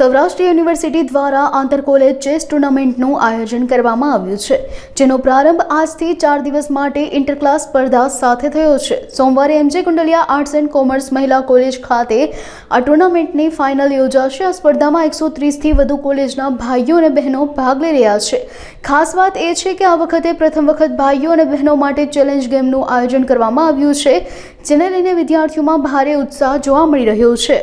Saurashtra university દ્વારા આંતર college chess ટુર્નામેન્ટનું આયોજન કરવામાં આવ્યું છે, જેનો પ્રારંભ આજથી ચાર દિવસ માટે ઇન્ટરક્લાસ સ્પર્ધા સાથે થયો છે. સોમવારે M J Kundaliya arts and commerce મહિલા કોલેજ ખાતે આ ટુર્નામેન્ટની ફાઇનલ યોજાશે. આ સ્પર્ધામાં એકસો ત્રીસથી વધુ કોલેજના ભાઈઓ અને બહેનો ભાગ લઈ રહ્યા છે. ખાસ વાત એ છે કે આ વખતે પ્રથમ વખત ભાઈઓ અને બહેનો માટે ચેલેન્જ ગેમનું આયોજન કરવામાં આવ્યું છે, જેને લઈને વિદ્યાર્થીઓમાં ભારે ઉત્સાહ જોવા મળી રહ્યો છે.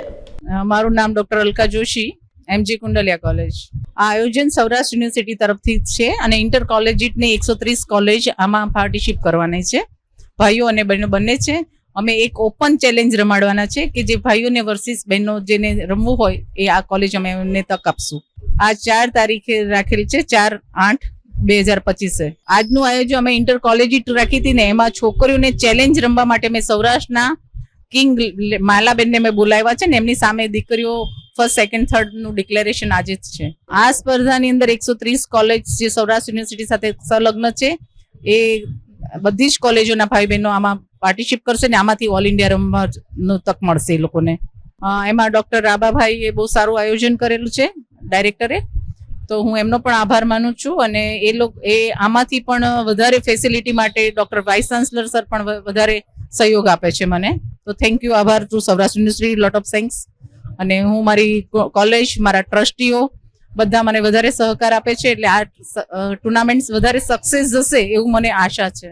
મારું નામ doctor Alka Joshi. M G Kundaliya college આ આયોજન સૌરાષ્ટ્ર યુનિવર્સિટી તરફથી છે અને ઇન્ટર કોલેજિટની એકસો ત્રીસ કોલેજ આમાં પાર્ટિસિપેટ કરવાની છે. ભાઈઓ અને બહેનો બંને છે. અમે એક ઓપન ચેલેન્જ રમાડવાના છે કે જે ભાઈઓને વર્સિસ બહેનો જેને રમવું હોય એ આ કોલેજ અમે એમને તક આપશું. આ ચાર તારીખે રાખેલ છે, ચાર આઠ બે હજાર પચીસે. આજનું આયોજન અમે ઇન્ટર કોલેજિટ રાખી હતી ને એમાં છોકરીઓને ચેલેન્જ રમવા માટે મેં સૌરાષ્ટ્રના કિંગ માલાબેનને મેં બોલાવ્યા છે ને એમની સામે દીકરીઓ ફર્સ્ટ સેકન્ડ થર્ડનું ડિક્લેરેશન આજે જ છે. આ સ્પર્ધાની અંદર એકસો ત્રીસ કોલેજ જે સૌરાષ્ટ્ર યુનિવર્સિટી સાથે સંલગ્ન છે, એ બધી જ કોલેજોના ભાઈ બહેનો આમાં પાર્ટિસિપેટ કરશે ને આમાંથી ઓલ ઇન્ડિયા રમવાનું તક મળશે એ લોકોને. એમાં ડોક્ટર એ બહુ સારું આયોજન કરેલું છે ડાયરેક્ટરે તો હું એમનો પણ આભાર માનું છું અને એ લોકો, એ આમાંથી પણ વધારે ફેસિલિટી માટે ડોક્ટર વાઇસ ચાન્સલર સર પણ વધારે સહયોગ આપે છે મને. તો થેન્ક યુ આભાર. To Saurashtra university lot of thanks અને હું મારી કોલેજ મારા ટ્રસ્ટીઓ બધા મને વધારે સહકાર આપે છે એટલે આ ટુર્નામેન્ટ વધારે સક્સેસ જશે એવું મને આશા છે.